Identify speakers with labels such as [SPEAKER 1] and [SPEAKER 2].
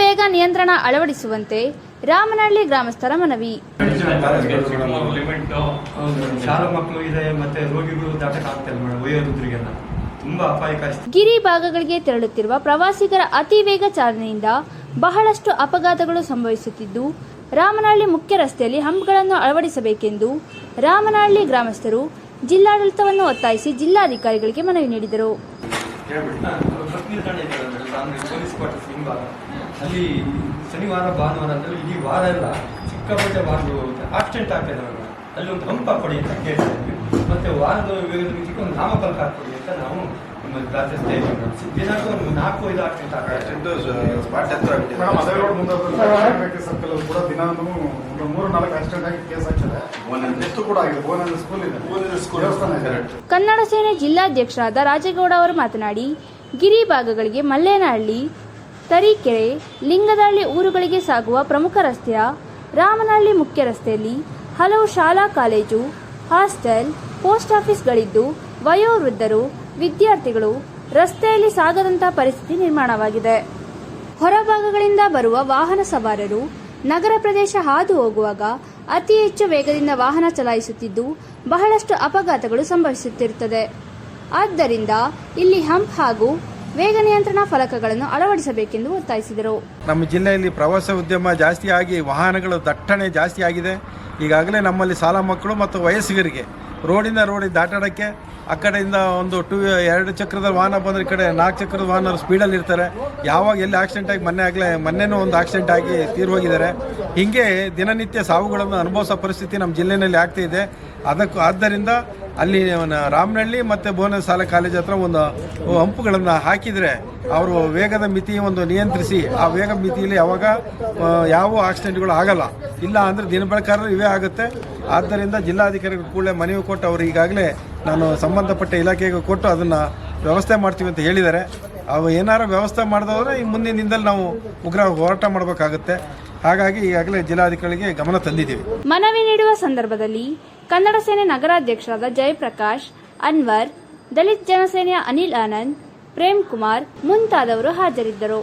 [SPEAKER 1] ವೇಗ ನಿಯಂತ್ರಣ ಅಳವಡಿಸುವಂತೆ ರಾಮನಹಳ್ಳಿ ಗ್ರಾಮಸ್ಥರ ಮನವಿ.
[SPEAKER 2] ಶಾಲಾ ಮಕ್ಕಳು ಇದೆ ಮತ್ತೆ ರೋಗಿಗಳು ದಾಟಕ್ಕೆ ಆಗ್ತಿಲ್ಲ ಮೇಡಮ್ ವಯೋವೃದ್ಧರಿಗೆಲ್ಲ. ತುಂಬಾ ಅಪಾಯಕಾರಿ ಸ್ಥಿತಿ.
[SPEAKER 1] ಗಿರಿ ಭಾಗಗಳಿಗೆ ತೆರಳುತ್ತಿರುವ ಪ್ರವಾಸಿಗರ ಅತಿ ವೇಗ ಚಾಲನೆಯಿಂದ ಬಹಳಷ್ಟು ಅಪಘಾತಗಳು ಸಂಭವಿಸುತ್ತಿದ್ದು ರಾಮನಹಳ್ಳಿ ಮುಖ್ಯ ರಸ್ತೆಯಲ್ಲಿ ಹಂಪ್ಗಳನ್ನು ಅಳವಡಿಸಬೇಕೆಂದು ರಾಮನಹಳ್ಳಿ ಗ್ರಾಮಸ್ಥರು ಜಿಲ್ಲಾಡಳಿತವನ್ನು ಒತ್ತಾಯಿಸಿ ಜಿಲ್ಲಾಧಿಕಾರಿಗಳಿಗೆ ಮನವಿ ನೀಡಿದರು.
[SPEAKER 2] ಬಸ್ ರಾಮನಗರ ಪೊಲೀಸ್ ಅಲ್ಲಿ ಶನಿವಾರ, ಭಾನುವಾರ ಅಂದ್ರೆ ಇಡೀ ವಾರ ಎಲ್ಲ ಸಿಕ್ಕಾಪಟ್ಟೆ ಬಾರ್ದು ಆಕ್ಸಿಡೆಂಟ್ ಆಗ್ತದೆ ಮೇಡಮ್ ಅಲ್ಲಿ ಒಂದು ಹಂಪ ಕೊಡಿ ಅಂತ ಕೇಳ್ತಾ ಇದ್ವಿ. ಮತ್ತೆ ವಾರದ ಮಿತಿಗೆ ಒಂದು ನಾಮಫಲಕ ಹಾಕೊಡಿ ಅಂತ ನಾವು ನಿಮ್ಮಲ್ಲಿ ಪ್ರಾರ್ಥಿಸ್ತಾ ಇದ್ದೀವಿ. ಮೇಡಮ್ ದಿನಾಂಕ ಒಂದು ನಾಲ್ಕು ಐದು ಆಕ್ಸಿಡೆಂಟ್ ಆಗ್ತದೆ
[SPEAKER 3] ಸ್ಪಾಟ್ ಹತ್ರ ಆಗ್ಬಿಟ್ಟಿದೆ.
[SPEAKER 4] ಮೇಡಮ್ ಅದೇ ರೋಡ್ ಮುಂದೆ ಸರ್ಕಲ್ ಕೂಡ ದಿನಾನು ಒಂದು ಮೂರು ನಾಲ್ಕು ಆಕ್ಸಿಡೆಂಟ್ ಆಗಿ ಕೇಸ್ ಆಗ್ತದೆ.
[SPEAKER 3] ಒಂದೊಂದು
[SPEAKER 4] ಎಷ್ಟು ಕೂಡ ಆಗಿದೆ. ಭುವನೇಂದ್ರ ಸ್ಕೂಲ್ ಇದೆ.
[SPEAKER 3] ಭುವನೇಂದ್ರ ಸ್ಕೂಲ್
[SPEAKER 4] ದೇವಸ್ಥಾನ ಇದೆ.
[SPEAKER 3] Correct.
[SPEAKER 1] ಕನ್ನಡ ಸೇನೆ ಜಿಲ್ಲಾಧ್ಯಕ್ಷರಾದ ರಾಜೇಗೌಡ ಅವರು ಮಾತನಾಡಿ ಗಿರಿ ಭಾಗಗಳಿಗೆ ಮಲ್ಲೇನಹಳ್ಳಿ ತರೀಕೆರೆ ಲಿಂಗದಹಳ್ಳಿ ಊರುಗಳಿಗೆ ಸಾಗುವ ಪ್ರಮುಖ ರಸ್ತೆಯ ರಾಮನಹಳ್ಳಿ ಮುಖ್ಯ ರಸ್ತೆಯಲ್ಲಿ ಹಲವು ಶಾಲಾ ಕಾಲೇಜು ಹಾಸ್ಟೆಲ್, ಪೋಸ್ಟ್ ಆಫೀಸ್ಗಳಿದ್ದು ವಯೋವೃದ್ಧರು, ವಿದ್ಯಾರ್ಥಿಗಳು ರಸ್ತೆಯಲ್ಲಿ ಸಾಗದಂತಹ ಪರಿಸ್ಥಿತಿ ನಿರ್ಮಾಣವಾಗಿದೆ. ಹೊರಭಾಗಗಳಿಂದ ಬರುವ ವಾಹನ ಸವಾರರು ನಗರ ಪ್ರದೇಶ ಹಾದು ಹೋಗುವಾಗ ಅತಿ ಹೆಚ್ಚು ವೇಗದಿಂದ ವಾಹನ ಚಲಾಯಿಸುತ್ತಿದ್ದು ಬಹಳಷ್ಟು ಅಪಘಾತಗಳು ಸಂಭವಿಸುತ್ತಿರುತ್ತದೆ. ಆದ್ದರಿಂದ ಇಲ್ಲಿ ಹಂಪ್ ಹಾಗೂ ವೇಗ ನಿಯಂತ್ರಣ ಫಲಕಗಳನ್ನು ಅಳವಡಿಸಬೇಕೆಂದು ಒತ್ತಾಯಿಸಿದರು.
[SPEAKER 5] ನಮ್ಮ ಜಿಲ್ಲೆಯಲ್ಲಿ ಪ್ರವಾಸ ಉದ್ಯಮ ಜಾಸ್ತಿ ಆಗಿ ವಾಹನಗಳು ದಟ್ಟಣೆ ಜಾಸ್ತಿ ಆಗಿದೆ. ಈಗಾಗಲೇ ನಮ್ಮಲ್ಲಿ ಶಾಲಾ ಮಕ್ಕಳು ಮತ್ತು ವಯಸ್ಸಿಗರಿಗೆ ರೋಡಿಂದ ರೋಡಿಗೆ ದಾಟಾಡೋಕ್ಕೆ ಆ ಕಡೆಯಿಂದ ಒಂದು ಟೂ, ಎರಡು ಚಕ್ರದ ವಾಹನ ಬಂದ್ರೆ ಈ ಕಡೆ ನಾಲ್ಕು ಚಕ್ರದ ವಾಹನ ಸ್ಪೀಡಲ್ಲಿ ಇರ್ತಾರೆ. ಯಾವಾಗ ಎಲ್ಲಿ ಆಕ್ಸಿಡೆಂಟ್ ಆಗಿ ಮೊನ್ನೆ ಆಗಲೇ, ಮೊನ್ನೆನೂ ಒಂದು ಆಕ್ಸಿಡೆಂಟ್ ಆಗಿ ತೀರ್ ಹೋಗಿದ್ದಾರೆ. ಹೀಗೆ ದಿನನಿತ್ಯ ಸಾವುಗಳನ್ನು ಅನುಭವಿಸೋ ಪರಿಸ್ಥಿತಿ ನಮ್ಮ ಜಿಲ್ಲೆಯಲ್ಲಿ ಆಗ್ತಿದೆ ಅದಕ್ಕೂ, ಆದ್ದರಿಂದ ಅಲ್ಲಿ ರಾಮನಹಳ್ಳಿ ಮತ್ತು ಭುವನ ಶಾಲೆ ಕಾಲೇಜ್ ಹತ್ರ ಒಂದು ಹಂಪುಗಳನ್ನು ಹಾಕಿದರೆ ಅವರು ವೇಗದ ಮಿತಿ ಒಂದು ನಿಯಂತ್ರಿಸಿ, ಆ ವೇಗ ಮಿತಿಯಲ್ಲಿ ಯಾವಾಗ ಯಾವ ಆಕ್ಸಿಡೆಂಟ್ಗಳು ಆಗಲ್ಲ. ಇಲ್ಲ ಅಂದರೆ ದಿನ ಇವೇ ಆಗುತ್ತೆ. ಆದ್ದರಿಂದ ಜಿಲ್ಲಾಧಿಕಾರಿಗಳು ಕೂಡಲೇ ಮನವಿ ಕೊಟ್ಟು ಅವರು ಈಗಾಗಲೇ ನಾನು ಸಂಬಂಧಪಟ್ಟ ಇಲಾಖೆಗೆ ಕೊಟ್ಟು ಅದನ್ನು ವ್ಯವಸ್ಥೆ ಮಾಡ್ತೀವಿ ಅಂತ ಹೇಳಿದ್ದಾರೆ. ಅವು ಏನಾರು ವ್ಯವಸ್ಥೆ ಮಾಡಿದವರು ಈ ಮುಂದಿನ ದಿನದಲ್ಲಿ ನಾವು ಉಗ್ರ ಹೋರಾಟ ಮಾಡಬೇಕಾಗುತ್ತೆ. ಹಾಗಾಗಿ ಈಗಾಗಲೇ ಜಿಲ್ಲಾಧಿಕಾರಿಗೆ ಗಮನ ತಂದಿದ್ದೀವಿ.
[SPEAKER 1] ಮನವಿ ನೀಡುವ ಸಂದರ್ಭದಲ್ಲಿ ಕನ್ನಡ ಸೇನೆ ನಗರಾಧ್ಯಕ್ಷರಾದ ಜಯಪ್ರಕಾಶ್, ಅನ್ವರ್, ದಲಿತ್ ಜನಸೇನೆಯ ಅನಿಲ್ ಆನಂದ್ ಪ್ರೇಮ್ ಕುಮಾರ್ ಮುಂತಾದವರು ಹಾಜರಿದ್ದರು.